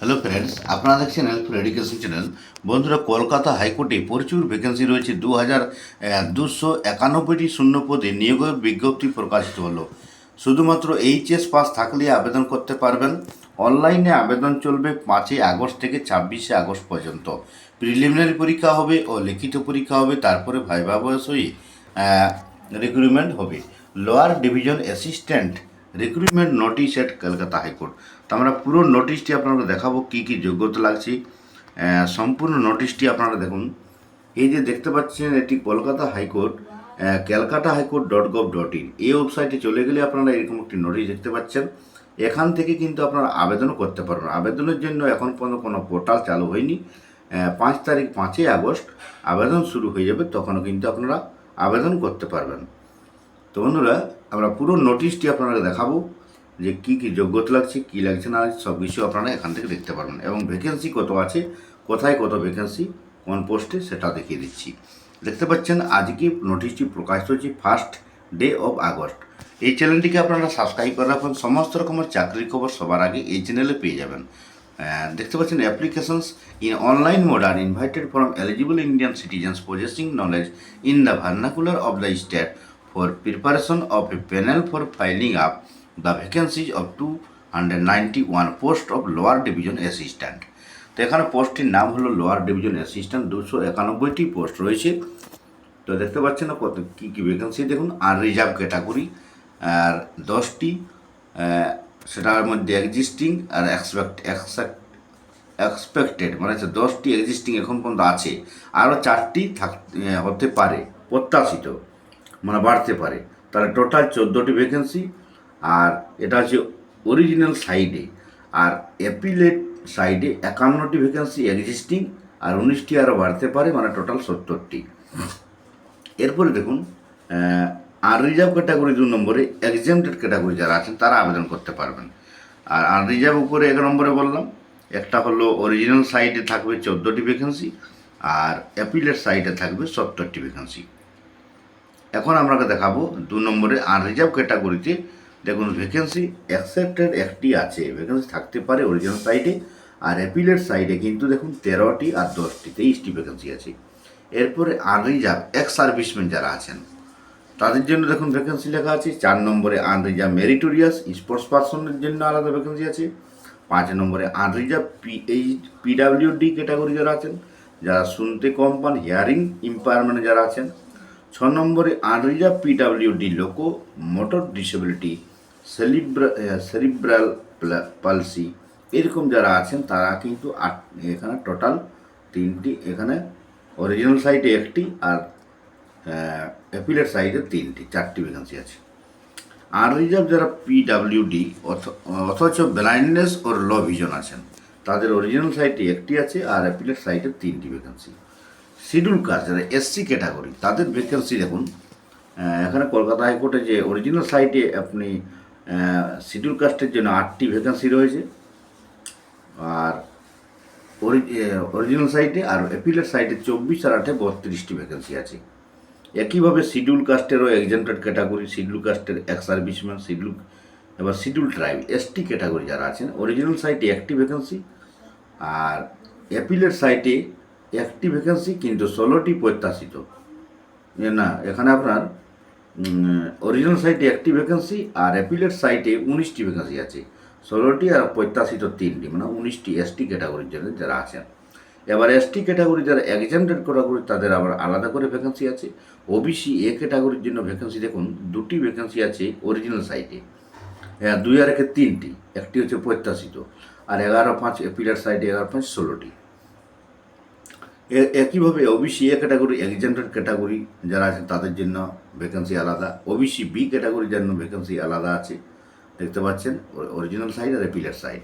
Hello friends আপনারা দেখছেন help education channel বন্ধুরা, কলকাতা হাইকোর্টে প্রচুর ভ্যাকেন্সি রয়েছে। দু হাজার দুশো একানব্বইটি শূন্য পদে নিয়োগের বিজ্ঞপ্তি প্রকাশিত হলো। শুধুমাত্র এইচএস পাস থাকলে আবেদন করতে পারবেন। অনলাইনে আবেদন চলবে পাঁচই আগস্ট থেকে ছাব্বিশে আগস্ট পর্যন্ত। প্রিলিমিনারি পরীক্ষা হবে ও লিখিত পরীক্ষা হবে, তারপরে ভাইবা বয়স হয়ে রিক্রুটমেন্ট হবে lower division assistant recruitment notice at Kolkata high court তো আমরা পুরো নোটিশটি আপনাকে দেখাবো কী কী যোগ্যতা লাগছে। সম্পূর্ণ নোটিশটি আপনারা দেখুন। এই যে দেখতে পাচ্ছেন, এটি Kolkata high court Calcutta high court dot gov dot in. এই ওয়েবসাইটে চলে গেলে আপনারা এরকম একটি নোটিশ দেখতে পাচ্ছেন। এখান থেকে কিন্তু আপনারা আবেদনও করতে পারবেন। আবেদনের জন্য এখন পর্যন্ত কোনো পোর্টাল চালু হয়নি। পাঁচ তারিখ পাঁচই আগস্ট আবেদন শুরু হয়ে যাবে, তখনও কিন্তু আপনারা আবেদন করতে পারবেন। তো বন্ধুরা, আমরা পুরো নোটিশটি আপনারা দেখাবো। যে কি কি যোগ্যতা লাগছে, কি লাগছে না, সব কিছু আপনারা এখান থেকে দেখতে পারবেন। এবং ভ্যাকেন্সি কত আছে, কোথায় কত ভ্যাকেন্সি কোন পোস্টে সেটা দেখিয়ে দিচ্ছি। দেখতে পাচ্ছেন, আজকে নোটিশটি প্রকাশিত হচ্ছে ফার্স্ট ডে অফ আগস্ট। এই চ্যানেলটিকে আপনারা সাবস্ক্রাইব করে রাখুন। সমস্ত রকমের চাকরির খবর সবার আগে এই চ্যানেলে পেয়ে যাবেন। দেখতে পাচ্ছেন applications in online mode R invited from eligible Indian citizens possessing knowledge in the vernacular of the state for preparation of a panel for a panel for filing of two vacancies of 291 post of lower division assistant. তো এখানে পোস্টটির নাম হলো lower division assistant দুশো একানব্বইটি post রয়েছে। তো দেখতে পাচ্ছেন না কত, কী কী ভ্যাকেন্সি দেখুন, আর রিজার্ভ ক্যাটাগরি আর দশটি সেটার মধ্যে এক্সিস্টিং আর এক্সপেক্ট এক্সপেক্টেড মানে হচ্ছে দশটি এক্সিস্টিং এখন পর্যন্ত আছে। আরও চারটি থাক হতে পারে, প্রত্যাশিত মানে বাড়তে পারে। তাহলে টোটাল চোদ্দোটি ভ্যাকেন্সি আর এটা হচ্ছে অরিজিনাল সাইডে আর অ্যাপিলেট সাইডে একান্নটি ভ্যাকেন্সি এক্সিস্টিং আর উনিশটি আরও বাড়তে পারে মানে টোটাল সত্তরটি। এরপরে দেখুন আর রিজার্ভ ক্যাটাগরি দু নম্বরে এক্সামটেড ক্যাটাগরি যারা আছেন, তারা আবেদন করতে পারবেন। আর আর রিজার্ভ উপরে এক নম্বরে বললাম, একটা হলো অরিজিনাল সাইডে থাকবে চোদ্দোটি ভ্যাকেন্সি আর অ্যাপিলের সাইডে থাকবে সত্তরটি ভ্যাকেন্সি এখন আপনাকে দেখাবো দু নম্বরে আনরিজার্ভ ক্যাটাগরিতে দেখুন ভ্যাকেন্সি অ্যাকসেপ্টেড একটি আছে। ভ্যাকেন্সি থাকতে পারে অরিজিনাল সাইডে আর অ্যাপিলের সাইডে কিন্তু দেখুন, তেরোটি আর দশটি তেইশটি ভ্যাকেন্সি আছে। এরপরে আনরিজার্ভ এক্স সার্ভিসম্যান যারা আছেন, তাদের জন্য দেখুন ভ্যাকেন্সি লেখা আছে। চার নম্বরে আনরিজার্ভ মেরিটোরিয়াস স্পোর্টস পার্সনের জন্য আলাদা ভ্যাকেন্সি আছে। পাঁচ নম্বরে আনরিজার্ভ পিএইচ পিডাব্লিউডি ক্যাটাগরি যারা আছেন, যারা শুনতে কম পান হিয়ারিং ইম্পায়ারমেন্ট যারা আছেন। ছ নম্বরে unreserved PWD locomotor disability cerebral palsy এরকম যারা আছেন, তারা কিন্তু আট, এখানে টোটাল তিনটি, এখানে অরিজিনাল সাইডে একটি আর অ্যাপিলের সাইডে তিনটি, চারটি ভ্যাকেন্সি আছে। আর রিজার্ভ যারা পিডাব্লিউডি অথচ ব্লাইন্ডনেস ওর ল ভিজন আছেন, তাদের অরিজিনাল সাইটে একটি আছে আর অ্যাপিলের সাইডে তিনটি ভ্যাকেন্সি শিডিউল কাস্ট যারা এসসি ক্যাটাগরি তাদের ভ্যাকেন্সি দেখুন এখানে কলকাতা হাইকোর্টে যে অরিজিনাল সাইটে আপনি শিডিউল কাস্টের জন্য আটটি ভ্যাকেন্সি রয়েছে। আর অরিজিনাল সাইটে আর অ্যাপিলের সাইটে চব্বিশ আর আটে বত্রিশটি ভ্যাকেন্সি আছে। একইভাবে শিডিউল কাস্টেরও এক্সেন্টেড ক্যাটাগরি শিডিউল কাস্টের এক সার্ভিসম্যান শিডিউল, এবার শিডিউল ট্রাইব এসটি ক্যাটাগরি যারা আছেন অরিজিনাল সাইটে একটি ভ্যাকেন্সি, আর অ্যাপিলের সাইটে একটি ভ্যাকেন্সি কিন্তু ষোলোটি প্রত্যাশিত। না, এখানে আপনার অরিজিনাল সাইটে একটি ভ্যাকেন্সি আর অ্যাপিলের সাইটে উনিশটি ভ্যাকেন্সি আছে। ষোলোটি আর প্রত্যাশিত তিনটি মানে উনিশটি এসটি ক্যাটাগরির জন্য যারা আছেন। এবার এসটি ক্যাটাগরি যারা এক্সামটেড ক্যাটাগরি তাদের আবার আলাদা করে ভ্যাকেন্সি আছে। ওবিসি এ ক্যাটাগরির জন্য ভ্যাকেন্সি দেখুন, দুটি ভ্যাকেন্সি আছে অরিজিনাল সাইটে হ্যাঁ দুই আর একে তিনটি, একটি হচ্ছে প্রত্যাশিত আর এগারো পাঁচ এপিলার সাইডে এগারো পাঁচ ষোলোটি। একইভাবে OBC A category exempted category যারা আছে তাদের জন্য ভ্যাকেন্সি আলাদা। ওবিসি বি ক্যাটাগরির জন্য ভ্যাকেন্সি আলাদা আছে, দেখতে পাচ্ছেন অরিজিনাল সাইড আর এপিলের সাইড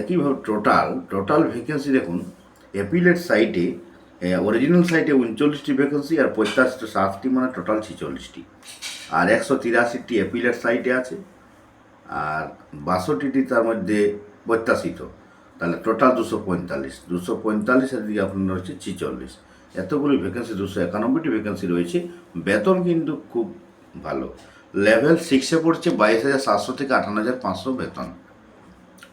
একইভাবে টোটাল টোটাল ভ্যাকেন্সি দেখুন অ্যাপিলেট সাইটে অরিজিনাল সাইটে উনচল্লিশটি ভ্যাকেন্সি আর পঁচাশটি সাতটি মানে টোটাল ছিচল্লিশটি। আর একশো তিরাশিটি অ্যাপিলেট সাইটে আছে, আর বাষট্টিটি তার মধ্যে প্রত্যাশিত তাহলে টোটাল দুশো পঁয়তাল্লিশ। দুশো পঁয়তাল্লিশের দিকে আপনার হচ্ছে ছিচল্লিশ। এতগুলি ভ্যাকেন্সি দুশো একানব্বইটি ভ্যাকেন্সি রয়েছে। বেতন কিন্তু খুব ভালো। লেভেল সিক্সে পড়ছে বাইশ হাজার সাতশো থেকে আটান্ন হাজার পাঁচশো বেতন।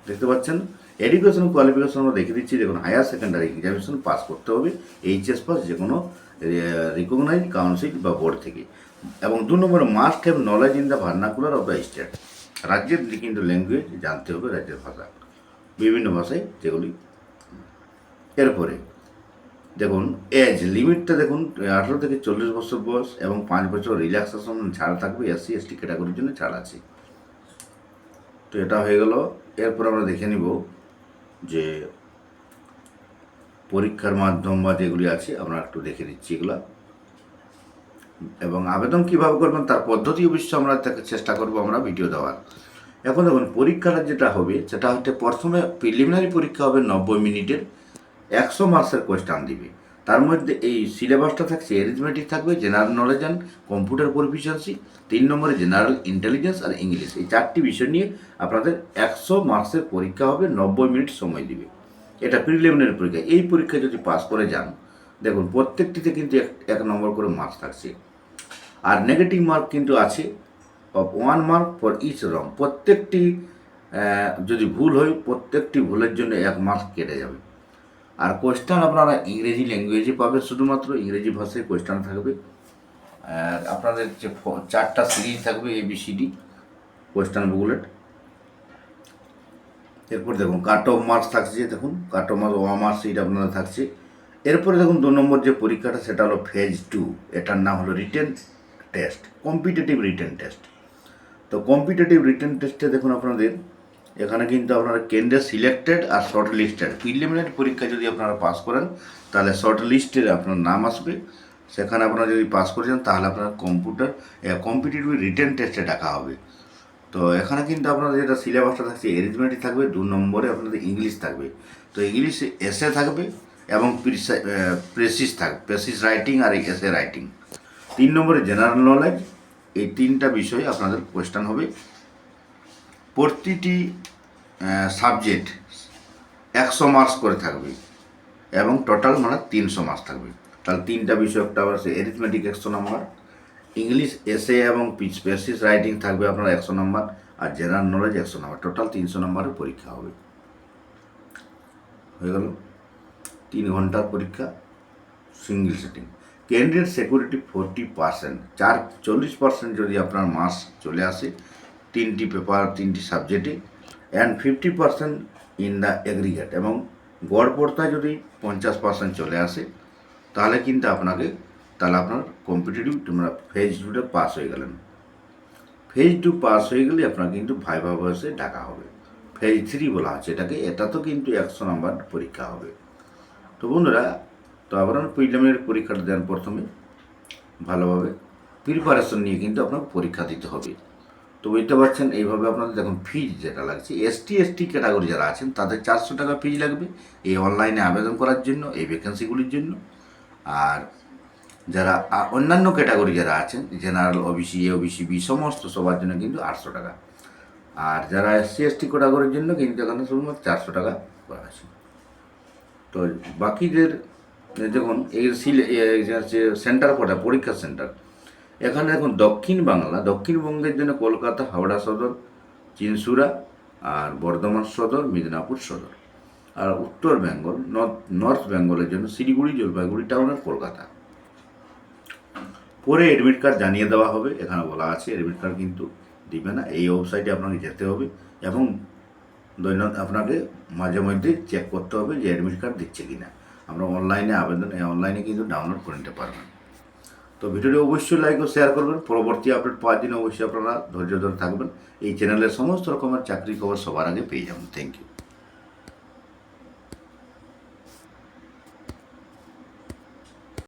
দেখতে পাচ্ছেন? এডুকেশন কোয়ালিফিকেশন আমরা দেখে দিচ্ছি। দেখুন হায়ার সেকেন্ডারি এক্সামিনেশন পাস করতে হবে। এইচএস পাস যে কোনো রিকগনাইজ কাউন্সিল বা বোর্ড থেকে। এবং দু নম্বরে must have knowledge in the vernacular of the state রাজ্যের কিন্তু ল্যাঙ্গুয়েজ জানতে হবে, রাজ্যের ভাষা। বিভিন্ন ভাষায় যেগুলি। এরপরে, দেখুন এজ লিমিটটা দেখুন, আঠারো থেকে চল্লিশ বছর বয়স এবং পাঁচ বছর রিল্যাক্সেশন ছাড় থাকবে এসসি এসটি ক্যাটাগরির জন্য ছাড় আছে। তো এটা হয়ে গেল। এরপর আমরা দেখে নিব যে পরীক্ষার মাধ্যম বা যেগুলি আছে, আমরা একটু দেখে দিচ্ছি এগুলো। এবং আবেদন কীভাবে করবেন, তার পদ্ধতি অবশ্য আমরা চেষ্টা করব আমরা ভিডিও দেওয়ার। এখন দেখুন, পরীক্ষাটা যেটা হবে, সেটা হচ্ছে প্রথমে প্রিলিমিনারি পরীক্ষা হবে নব্বই মিনিটের, একশো মার্কসের কোয়েশ্চান দিবে। তার মধ্যে এই সিলেবাসটা থাকছে অ্যারিথমেটিক থাকবে general knowledge and computer proficiency তিন নম্বরে জেনারেল ইন্টেলিজেন্স আর ইংলিশ এই চারটি বিষয় নিয়ে আপনাদের একশো মার্কসের পরীক্ষা হবে, নব্বই মিনিট সময় দিবে। এটা প্রিলিমিনারি পরীক্ষা। এই পরীক্ষা যদি পাস করে যান, দেখুন, প্রত্যেকটিতে কিন্তু এক এক নম্বর করে মার্কস থাকছে। আর নেগেটিভ মার্ক কিন্তু আছে of one mark for each wrong প্রত্যেকটি যদি ভুল হয়, প্রত্যেকটি ভুলের জন্য এক মার্ক কেটে যাবে। আর কোয়েশ্চান আপনারা ইংরেজি ল্যাঙ্গুয়েজে পাবেন শুধুমাত্র ইংরেজি ভাষায় কোয়েশ্চান থাকবে। আর আপনাদের যে চারটা সিরিজ থাকবে এবিসিডি কোয়েশ্চান বুকলেট এরপর দেখুন কাট অফ মার্কস থাকছে, দেখুন কাট অফ মার্কস ওয়া মার্কস এটা আপনাদের থাকছে। এরপরে দেখুন, দু নম্বর যে পরীক্ষাটা, সেটা হলো ফেজ টু এটার নাম হলো written test competitive written test তো কম্পিটিটিভ রিটেন টেস্টে দেখুন আপনাদের, এখানে কিন্তু আপনারা কেন্দ্রে সিলেক্টেড আর শর্ট লিস্টেড প্রিলিমিনারি পরীক্ষা যদি আপনারা পাস করেন, তাহলে শর্ট লিস্টের আপনার নাম আসবে। সেখানে আপনারা যদি পাস করেছেন তাহলে আপনার কম্পিউটার কম্পিটিটিভ রিটেন টেস্টে ডাকা হবে। তো এখানে কিন্তু আপনাদের যেটা সিলেবাসটা থাকছে এরিথমেটিক থাকবে, দু নম্বরে আপনাদের ইংলিশ থাকবে। তো ইংলিশ এসে থাকবে এবং প্রেসিস থাকবে প্রেসিস রাইটিং আর এসে রাইটিং তিন নম্বরে জেনারেল নলেজ এই তিনটা বিষয়ে আপনাদের কোয়েশ্চেন হবে। প্রতিটি সাবজেক্ট একশো মার্কস করে থাকবে এবং টোটাল মানে তিনশো মার্কস থাকবে। তাহলে তিনটা বিষয় একটা আবার এরিথমেটিক একশো নম্বর ইংলিশ এসে এবং স্পেসিস রাইটিং থাকবে আপনার একশো নম্বর আর জেনারেল নলেজ একশো নম্বর টোটাল তিনশো নম্বরের পরীক্ষা হবে। হয়ে গেল। তিন ঘণ্টার পরীক্ষা single sitting candidate security forty percent চার, চল্লিশ পার্সেন্ট যদি আপনার মাস চলে আসে, তিনটি পেপার তিনটি সাবজেক্টে and fifty percent in the aggregate এবং গড় পড়তায় যদি পঞ্চাশ পার্সেন্ট চলে আসে, তাহলে কিন্তু আপনাকে, তাহলে আপনার কম্পিটিটিভ তোমরা ফেজ টুতে পাস হয়ে গেলেন। ফেজ টু পাস হয়ে গেলে আপনার কিন্তু ভাইভা বয়সে ডাকা হবে। ফেজ থ্রি বলা হচ্ছে এটাকে এটা তো কিন্তু একশো নম্বর পরীক্ষা হবে। তো বন্ধুরা তো আপনার প্রিলিমিনারি পরীক্ষাটা দেন প্রথমে, ভালোভাবে। প্রিপারেশন নিয়ে কিন্তু আপনার পরীক্ষা দিতে হবে। তো বুঝতে পারছেন, এইভাবে আপনাদের দেখুন ফিজ যেটা লাগছে এসটি এসটি ক্যাটাগরি যারা আছেন, তাদের চারশো টাকা ফিজ লাগবে এই অনলাইনে আবেদন করার জন্য, এই ভ্যাকেন্সিগুলির জন্য। আর যারা অন্যান্য ক্যাটাগরি যারা আছেন general OBC A OBC B সমস্ত সবার জন্য কিন্তু আটশো টাকা। আর যারা এসসি এসটি ক্যাটাগরির জন্য কিন্তু এখানে শুধুমাত্র চারশো টাকা করা আছে। তো বাকিদের দেখুন, এই সিলে হচ্ছে সেন্টার কোটা, পরীক্ষা সেন্টার। এখানে দেখুন দক্ষিণ বাংলা, দক্ষিণবঙ্গের জন্য কলকাতা, হাওড়া সদর, চিনসুরা আর বর্ধমান সদর, মিদনাপুর সদর। আর উত্তর বেঙ্গল, নর্থ নর্থ বেঙ্গলের জন্য শিলিগুড়ি, জলপাইগুড়ি টাউন আর কলকাতা। পরে অ্যাডমিট কার্ড জানিয়ে দেওয়া হবে, এখানে বলা আছে অ্যাডমিট কার্ড কিন্তু দিবে না, এই ওয়েবসাইটে আপনাকে যেতে হবে এবং দৈনন্দিন, আপনাকে মাঝে মধ্যে চেক করতে হবে যে অ্যাডমিট কার্ড দিচ্ছে কি না আমরা অনলাইনে আবেদন অনলাইনে কিন্তু ডাউনলোড করে নিতে পারবেন। তো ভিডিওটি অবশ্যই লাইক ও শেয়ার করবেন। পরবর্তী আপডেট পাওয়ার জন্য অবশ্যই আপনারা ধৈর্য ধরে থাকবেন। এই চ্যানেলের সমস্ত রকমের চাকরি খবর সবার আগে পেয়ে যাবেন। Thank you